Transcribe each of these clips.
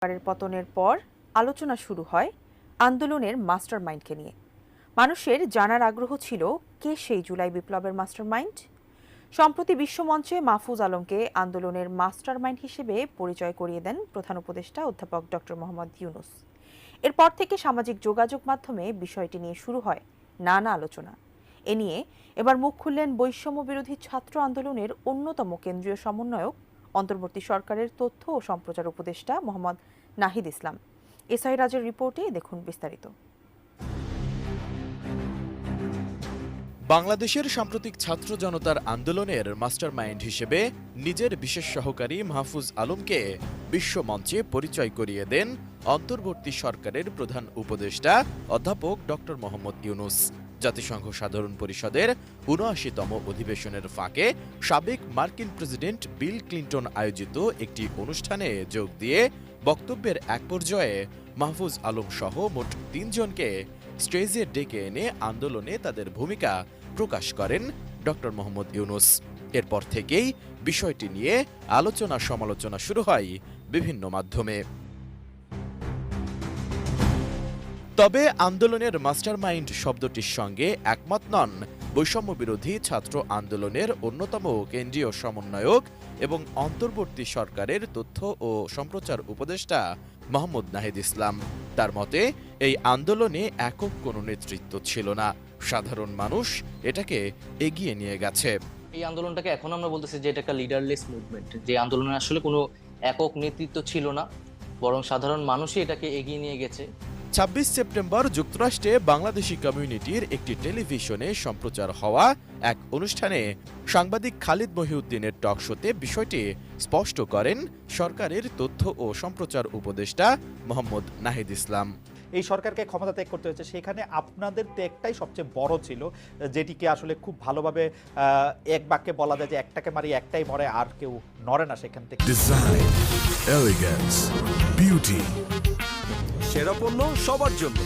সরকারের পতনের পর আলোচনা শুরু হয় আন্দোলনের মাস্টার মাইন্ডকে নিয়ে। মানুষের জানার আগ্রহ ছিল, কে সেই জুলাই বিপ্লবের মাস্টার মাইন্ড সম্প্রতি বিশ্বমঞ্চে মাহফুজ আলমকে আন্দোলনের মাস্টার মাইন্ড হিসেবে পরিচয় করিয়ে দেন প্রধান উপদেষ্টা অধ্যাপক ডক্টর মোহাম্মদ ইউনুস। এরপর থেকে সামাজিক যোগাযোগ মাধ্যমে বিষয়টি নিয়ে শুরু হয় নানা আলোচনা। এ নিয়ে এবার মুখ খুললেন বৈষম্য বিরোধী ছাত্র আন্দোলনের অন্যতম কেন্দ্রীয় সমন্বয়ক অন্তর্বর্তী সরকারের তথ্য ও সম্প্রচার উপদেষ্টা মোহাম্মদ নাহিদ ইসলাম। এসআই রাজের রিপোর্টে দেখুন বিস্তারিত। বাংলাদেশের সাম্প্রতিক ছাত্র জনতার আন্দোলনের মাস্টারমাইন্ড হিসেবে নিজের বিশেষ সহকারী মাহফুজ আলমকে বিশ্বমঞ্চে পরিচয় করিয়ে দেন অন্তর্বর্তী সরকারের প্রধান উপদেষ্টা অধ্যাপক ডক্টর মোহাম্মদ ইউনুস। জাতিসংঘ সাধারণ পরিষদের উনআশিতম অধিবেশনের ফাঁকে সাবেক মার্কিন প্রেসিডেন্ট বিল ক্লিন্টন আয়োজিত একটি অনুষ্ঠানে যোগ দিয়ে বক্তব্যের এক পর্যায়ে মাহফুজ আলম সহ মোট তিনজনকে স্টেজে ডেকে এনে আন্দোলনে তাদের ভূমিকা প্রকাশ করেন ডক্টর মোহাম্মদ ইউনুস। এরপর থেকেই বিষয়টি নিয়ে আলোচনা সমালোচনা শুরু হয় বিভিন্ন মাধ্যমে। তবে আন্দোলনের মাস্টারমাইন্ড শব্দটির সঙ্গে একমত নন। বৈষম্য বিরোধী ছাত্র আন্দোলনের অন্যতম কেন্দ্রীয় সমন্বয়ক এবং অন্তর্বর্তী সরকারের তথ্য ও সম্প্রচার উপদেষ্টা মোহাম্মদ নাহিদ ইসলাম। তার মতে, এই আন্দোলনে একক কোনো নেতৃত্ব ছিল না। সাধারণ মানুষ এটাকে এগিয়ে নিয়ে গেছে। এই আন্দোলনটাকে এখন আমরা বলতেছি যে এটা একটা লিডারলেস মুভমেন্ট যে আন্দোলনে আসলে কোনো একক নেতৃত্ব ছিল না, বরং সাধারণ মানুষই এটাকে এগিয়ে নিয়ে গেছে। ছাব্বিশ সেপ্টেম্বর যুক্তরাষ্ট্রে বাংলাদেশি কমিউনিটির একটি টেলিভিশনে সম্প্রচার হওয়া এক অনুষ্ঠানে সাংবাদিক খালিদ মহিউদ্দিনের টক শোতে বিষয়টি স্পষ্ট করেন সরকারের তথ্য ও সম্প্রচার উপদেষ্টা মোহাম্মদ নাহিদ ইসলাম। এই সরকারকে ক্ষমতা ত্যাগ করতে হয়েছে। সেখানে আপনাদের ত্যাগটাই সবচেয়ে বড় ছিল যেটিকে আসলে খুব ভালোভাবে এক বাক্যে বলা যায় যে একটাকে মারি একটাই মরে আর কেউ নড়ে না সেখান থেকে। সেরা পণ্য সবার জন্য।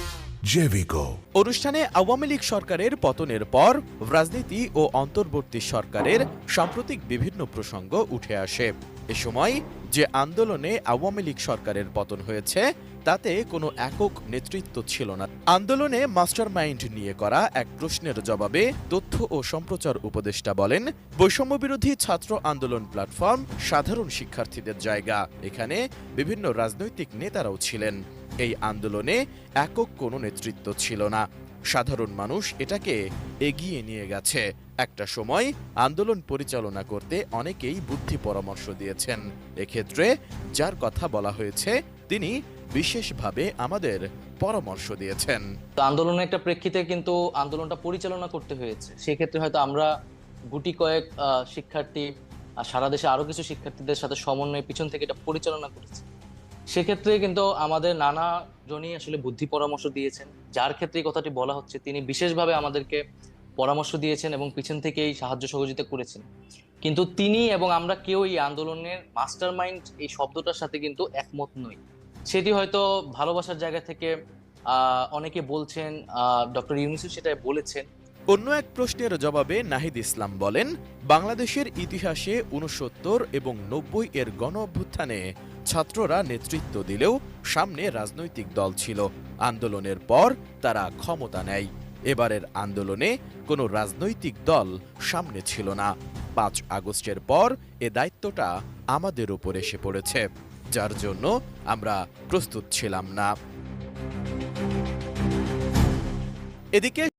Jevico. অনুষ্ঠানে আওয়ামী লীগ সরকারের পতনের পর রাজনীতি ও অন্তর্বর্তী সরকারের সাম্প্রতিক বিভিন্ন প্রসঙ্গ উঠে আসে। এ সময় যে আন্দোলনে আওয়ামী লীগ সরকারের পতন হয়েছে তাতে কোনো একক নেতৃত্ব ছিল না। আন্দোলনে মাস্টারমাইন্ড নিয়ে করা এক প্রশ্নের জবাবে তথ্য ও সম্প্রচার উপদেষ্টা বলেন বৈষম্য বিরোধী ছাত্র আন্দোলন প্ল্যাটফর্ম সাধারণ শিক্ষার্থীদের জায়গা। এখানে বিভিন্ন রাজনৈতিক নেতারাও ছিলেন। এই আন্দোলনে একক কোনো নেতৃত্ব ছিল না। সাধারণ মানুষ এটাকে এগিয়ে নিয়ে গেছে। একটা সময় আন্দোলন পরিচালনা করতে অনেকেই বুদ্ধি পরামর্শ দিয়েছেন। এক্ষেত্রে যার কথা বলা হয়েছে, তিনি বিশেষভাবে আমাদের পরামর্শ দিয়েছেন। আন্দোলনের একটা প্রেক্ষিতে কিন্তু আন্দোলনটা পরিচালনা করতে হয়েছে। সেক্ষেত্রে হয়তো আমরা গুটি কয়েক শিক্ষার্থী সারা দেশে আরও কিছু শিক্ষার্থীদের সাথে সমন্বয়ে পিছন থেকে এটা পরিচালনা করেছি। সেক্ষেত্রে কিন্তু আমাদের নানা জনই আসলে বুদ্ধি পরামর্শ দিয়েছেন। যার ক্ষেত্রে কথাটি বলা হচ্ছে, তিনি বিশেষভাবে আমাদেরকে পরামর্শ দিয়েছেন এবং পিছন থেকেই সাহায্য সহযোগিতা করেছেন। কিন্তু তিনি এবং আমরা কেউ এই আন্দোলনের মাস্টার মাইন্ড এই শব্দটার সাথে কিন্তু একমত নই। সেটি হয়তো ভালোবাসার জায়গা থেকে অনেকে বলছেন ডক্টর ইউনুসু সেটা বলেছেন। অন্য এক প্রশ্নের জবাবে নাহিদ ইসলাম বলেন, বাংলাদেশের ইতিহাসে উনসত্তর এবং নব্বই এর গণ অভ্যুত্থানে ছাত্ররা নেতৃত্ব দিলেও সামনে রাজনৈতিক দল ছিল। আন্দোলনের পর তারা ক্ষমতা নেয়। এবারের আন্দোলনে কোনো রাজনৈতিক দল সামনে ছিল না। পাঁচ আগস্টের পর এ দায়িত্বটা আমাদের উপর এসে পড়েছে। যার জন্য আমরা প্রস্তুত ছিলাম না। এদিকে